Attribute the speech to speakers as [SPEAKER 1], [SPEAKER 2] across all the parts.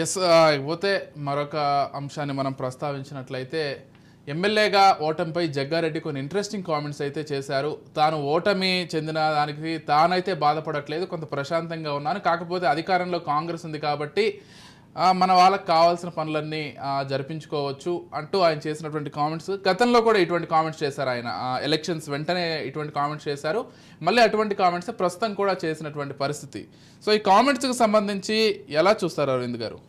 [SPEAKER 1] Yes పోతే మరొక అంశాన్ని మనం ప్రస్తావించినట్లయితే ఎమ్మెల్యేగా ఓటమిపై జగ్గారెడ్డి కొన్ని ఇంట్రెస్టింగ్ కామెంట్స్ అయితే చేశారు. తాను ఓటమి చెందిన దానికి తానైతే బాధపడట్లేదు కొంత ప్రశాంతంగా ఉన్నాను. కాకపోతే అధికారంలో కాంగ్రెస్ ఉంది కాబట్టి మన వాళ్ళకి కావాల్సిన పనులన్నీ జరిపించుకోవచ్చు అంటూ ఆయన చేసినటువంటి కామెంట్స్ గతంలో కూడా ఇటువంటి కామెంట్స్ చేశారు ఆయన. ఎలక్షన్స్ వెంటనే ఇటువంటి కామెంట్స్ చేశారు. మళ్ళీ అటువంటి కామెంట్స్ ప్రస్తుతం కూడా చేసినటువంటి పరిస్థితి. సో ఈ కామెంట్స్కి సంబంధించి ఎలా చూస్తారు అరవింద్ గారు?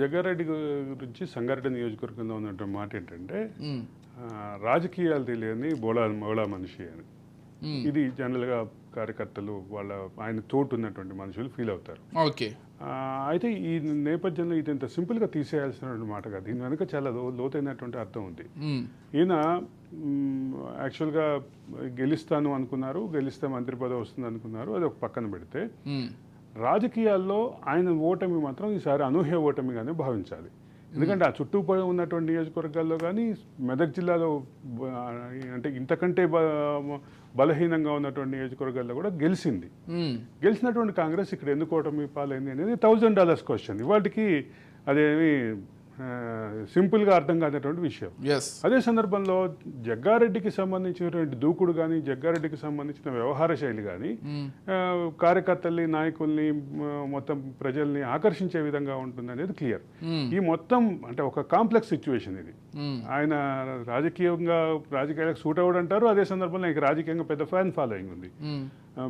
[SPEAKER 2] జగ్గారెడ్డి గురించి సంగారెడ్డి నియోజకవర్గంలో ఉన్నటువంటి మాట ఏంటంటే రాజకీయాలు తెలియని బోళా బోళా మనిషి అని. ఇది జనరల్గా కార్యకర్తలు వాళ్ళ ఆయన తోటి ఉన్నటువంటి మనుషులు ఫీల్ అవుతారు
[SPEAKER 1] ఓకే
[SPEAKER 2] అయితే ఈ నేపథ్యంలో ఇది ఇంత సింపుల్గా తీసేయాల్సినటువంటి మాట కాదు దీని వెనుక చాలా లో- లోతైనటువంటి అర్థం ఉంది. ఈయన యాక్చువల్గా గెలుస్తాను అనుకున్నారు గెలిస్తే మంత్రి పదవి వస్తుంది అనుకున్నారు అది ఒక పక్కన పెడితే. రాజకీయాల్లో ఆయన ఓటమి మాత్రం ఈసారి అనూహ్య ఓటమిగానే భావించాలి ఎందుకంటే ఆ చుట్టూ ఉన్నటువంటి నియోజకవర్గాల్లో కానీ మెదక్ జిల్లాలో అంటే ఇంతకంటే బలహీనంగా ఉన్నటువంటి నియోజకవర్గాల్లో కూడా గెలిచింది. గెలిచినటువంటి కాంగ్రెస్ ఇక్కడ ఎందుకు ఓటమి పాలైంది అనేది థౌజండ్ డాలర్స్ క్వశ్చన్ ఇవాటికి అదేమి సింపుల్గా అర్థం కానటువంటి విషయం అదే సందర్భంలో జగ్గారెడ్డికి సంబంధించినటువంటి దూకుడు కానీ జగ్గారెడ్డికి సంబంధించిన వ్యవహార శైలి కానీ. ఆ, కార్యకర్తల్ని నాయకుల్ని మొత్తం ప్రజల్ని ఆకర్షించే విధంగా ఉంటుంది అనేది క్లియర్
[SPEAKER 1] మ్మ్.
[SPEAKER 2] ఈ మొత్తం అంటే ఒక కాంప్లెక్స్ సిచ్యువేషన్ ఇది
[SPEAKER 1] మ్మ్.
[SPEAKER 2] ఆయన రాజకీయంగా రాజకీయాలకు సూట్ అవ్వడు అంటారు అదే సందర్భంలో ఆయనకి రాజకీయంగా పెద్ద ఫ్యాన్ ఫాలోయింగ్ ఉంది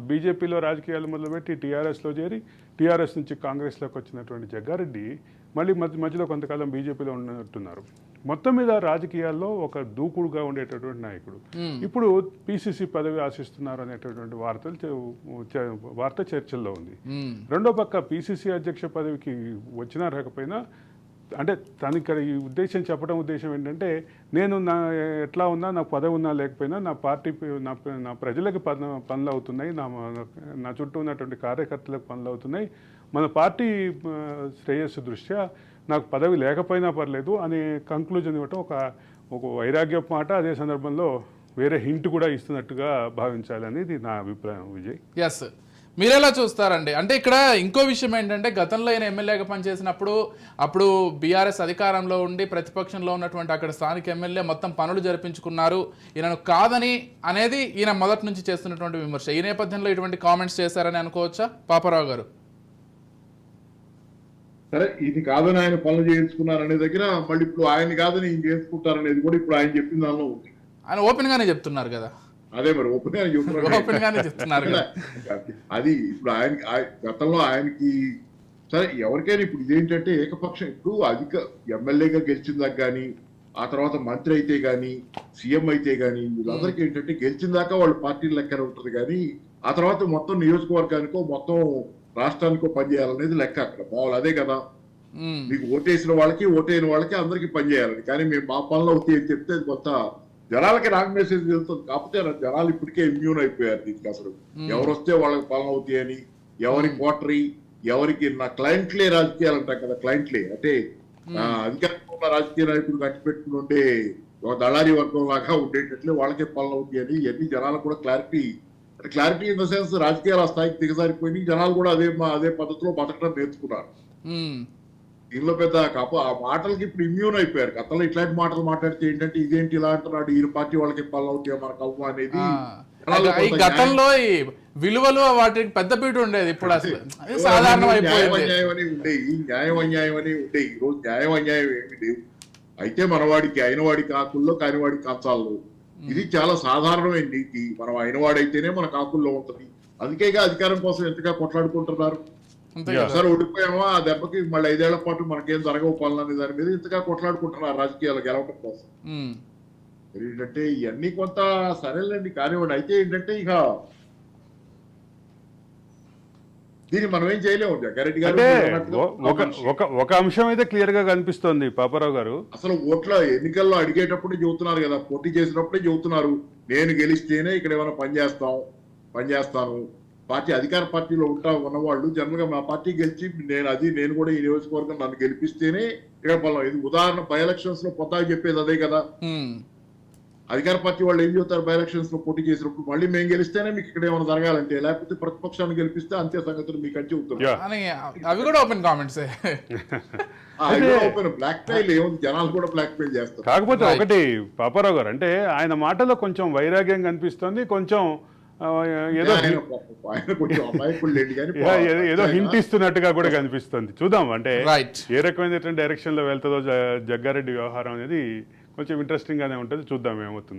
[SPEAKER 2] బీజేపీలో రాజకీయాలు మొదలుపెట్టి టీఆర్ఎస్లో చేరి టీఆర్ఎస్ నుంచి కాంగ్రెస్లోకి వచ్చినటువంటి జగ్గారెడ్డి మళ్ళీ మధ్య మధ్యలో కొంతకాలం బీజేపీలో ఉన్నట్టున్నారు మొత్తం మీద రాజకీయాల్లో ఒక దూకుడుగా ఉండేటటువంటి నాయకుడు. ఇప్పుడు పిసిసి పదవి ఆశిస్తున్నారు అనేటటువంటి వార్తలు వార్త చర్చల్లో ఉంది. రెండో పక్క పిసిసి అధ్యక్ష పదవికి వచ్చినా రాకపోయినా అంటే తను ఇక్కడ ఈ ఉద్దేశం చెప్పడం ఉద్దేశం ఏంటంటే నేను నా ఎట్లా ఉన్నా నా పదవి ఉన్నా లేకపోయినా నా పార్టీ నా నా ప్రజలకు పనులు అవుతున్నాయి. నా నా చుట్టూ ఉన్నటువంటి కార్యకర్తలకు పనులు అవుతున్నాయి. మన పార్టీ శ్రేయస్సు దృష్ట్యా నాకు పదవి లేకపోయినా పర్లేదు అనే కంక్లూజన్ ఇవ్వటం ఒక ఒక వైరాగ్యపు మాట. అదే సందర్భంలో వేరే హింట్ కూడా ఇస్తున్నట్టుగా భావించాలనేది నా అభిప్రాయం విజయ్.
[SPEAKER 1] ఎస్ మీరు ఎలా చూస్తారండి? అంటే ఇక్కడ ఇంకో విషయం ఏంటంటే గతంలో ఈయన ఎమ్మెల్యేగా పనిచేసినప్పుడు అప్పుడు బీఆర్ఎస్ అధికారంలో ఉండి ప్రతిపక్షంలో ఉన్నటువంటి అక్కడ స్థానిక ఎమ్మెల్యే మొత్తం పనులు జరిపించుకున్నారు. ఈయనను కాదని అనేది ఈయన మొదటి నుంచి చేస్తున్నటువంటి విమర్శ. ఈ నేపథ్యంలో ఇటువంటి కామెంట్స్ చేశారని అనుకోవచ్చా? పాపారావు గారు.
[SPEAKER 3] సరే ఇది కాదని ఆయన పనులు చేయించుకున్నారనే దగ్గర మళ్ళీ ఇప్పుడు ఆయన కాదని చేసుకుంటారనేది కూడా ఇప్పుడు ఆయన చెప్పిన దానిలో ఉంది.
[SPEAKER 1] ఆయన ఓపెన్ గానే చెప్తున్నారు కదా.
[SPEAKER 3] అదే మరి ఓపెన్
[SPEAKER 1] గానే చెప్తున్నారు
[SPEAKER 3] అది. ఇప్పుడు ఆయన ఆయ- గతంలో ఆయనకి సరే ఎవరికైనా ఇప్పుడు ఇదేంటంటే ఏకపక్షం. ఇప్పుడు అధిక ఎమ్మెల్యేగా గెలిచిన దాకా కానీ ఆ తర్వాత మంత్రి అయితే గాని సీఎం అయితే గాని వీళ్ళందరికీ ఏంటంటే గెలిచిన దాకా వాళ్ళ పార్టీ లెక్కన ఉంటుంది కానీ ఆ తర్వాత మొత్తం నియోజకవర్గానికో మొత్తం రాష్ట్రానికో పనిచేయాలనేది లెక్క అక్కడ. మామూలు అదే కదా. మీకు ఓటేసిన వాళ్ళకి ఓటైన వాళ్ళకి అందరికి పనిచేయాలని కానీ మేము మా పనులు అవుతాయి అని చెప్తే అది కొంత జనాలకి రాంగ్ మెసేజ్ వెళ్తుంది. కాకపోతే జనాలు ఇప్పటికే ఇమ్యూన్ అయిపోయారు దీనికి అసలు. ఎవరు వస్తే వాళ్ళకి పనులు అవుతాయి అని ఎవరి కోటరీ ఎవరికి నా క్లయింట్లే రాజకీయాలు అంటాం కదా క్లయింట్లే అంటే అధికారంలో ఉన్న రాజకీయ నాయకుడు కట్టి పెట్టుకుని ఉండే ఒక దళారీ వర్గం లాగా ఉండేటట్లే వాళ్ళకే పనులు అవుతాయి అని ఇవన్నీ జనాలకు కూడా క్లారిటీ అంటే క్లారిటీ ఇన్ ద సెన్స్ రాజకీయాలు ఆ స్థాయికి దిగజారిపోయి జనాలు కూడా అదే అదే పద్ధతిలో బతకడం నేర్చుకున్నారు. దీనిలో పెద్ద కాప ఆ మాటలకి ఇప్పుడు ఇమ్యూన్ అయిపోయారు. గతంలో ఇట్లాంటి మాటలు మాట్లాడితే ఏంటంటే ఇదేంటి ఇలా అంటున్నాడు ఈ పార్టీ వాళ్ళకి పనులు అవుతాయి మనకు అవ్వ అనేది
[SPEAKER 1] ఈ గతంలో ఈ విలువలు వాటికి పెద్దపీట ఉండేది. ఇప్పుడు అసలు సాధారణం
[SPEAKER 3] న్యాయం అన్యాయం అని ఉండేవి ఈ న్యాయం అన్యాయం అని ఉండేవి ఈ రోజు న్యాయం అన్యాయం ఏమి లేవు. అయితే మనవాడికి అయినవాడికి ఆకుల్లో కానివాడికి కంచాల్లో ఇది చాలా సాధారణమైన నీతి మనం అయినవాడైతేనే మన కాకుల్లో ఉంటది. అందుకేగా అధికారం కోసం ఎంతగా కొట్లాడుకుంటున్నారు? ఒకసారి ఓడిపోయామా? ఆ దెబ్బకి మళ్ళీ ఐదేళ్ళ పాటు మనకేం జరగవు అనే దాని మీద ఇంతగా కొట్లాడుకుంటున్నారు రాజకీయాలు గెలవడం కోసం. ఏంటంటే ఇవన్నీ కొంత సరేలేండి కానివ్వండి. అయితే ఏంటంటే ఇక దీన్ని మనం ఏం చేయలేము. జగ్గారెడ్డి గారు
[SPEAKER 2] ఒక ఒక ఒక అంశం అయితే క్లియర్గా కనిపిస్తోంది పాపారావు గారు.
[SPEAKER 3] అసలు ఓట్ల ఎన్నికల్లో అడిగేటప్పుడే చెబుతున్నారు కదా. పోటీ చేసినప్పుడే చెబుతున్నారు. నేను గెలిస్తేనే ఇక్కడ ఏమైనా పని చేస్తాం పని చేస్తాను. పార్టీ అధికార పార్టీలో ఉంటా ఉన్నవాళ్ళు జనరల్గా మా పార్టీ గెలిచి నేను అది నేను కూడా ఈ నియోజకవర్గం నన్ను గెలిపిస్తేనే ఇక్కడ పనులు ఇది ఉదాహరణ బై ఎలక్షన్స్లో పొద్దాకు చెప్పేది అదే కదా. అధికార పార్టీ వాళ్ళు ఏం చెబుతారు? బై ఎలక్షన్స్లో పోటీ చేసినప్పుడు మళ్ళీ మేము గెలిస్తేనే మీకు ఇక్కడ ఏమైనా జరగాలంటే లేకపోతే ప్రతిపక్షాన్ని గెలిపిస్తే అంతే సంగతులు మీకు అని చెబుతున్నారు
[SPEAKER 1] అవి కూడా open comments
[SPEAKER 3] open blackmail ఏముంది? జనాలు కూడా బ్లాక్ మెయిల్ చేస్తారు.
[SPEAKER 2] కాకపోతే. ఒకటి పాపారావు గారు అంటే ఆయన మాటలో కొంచెం వైరాగ్యం కనిపిస్తుంది కొంచెం ఏదో హింట్ ఇస్తున్నట్టుగా కూడా కనిపిస్తుంది. చూద్దాం అంటే ఏ రకమైనటువంటి డైరెక్షన్లో వెళ్తుందో జ- జగ్గారెడ్డి వ్యవహారం అనేది కొంచెం ఇంట్రెస్టింగ్ గానే ఉంటుంది. చూద్దాం ఏమవుతుంది.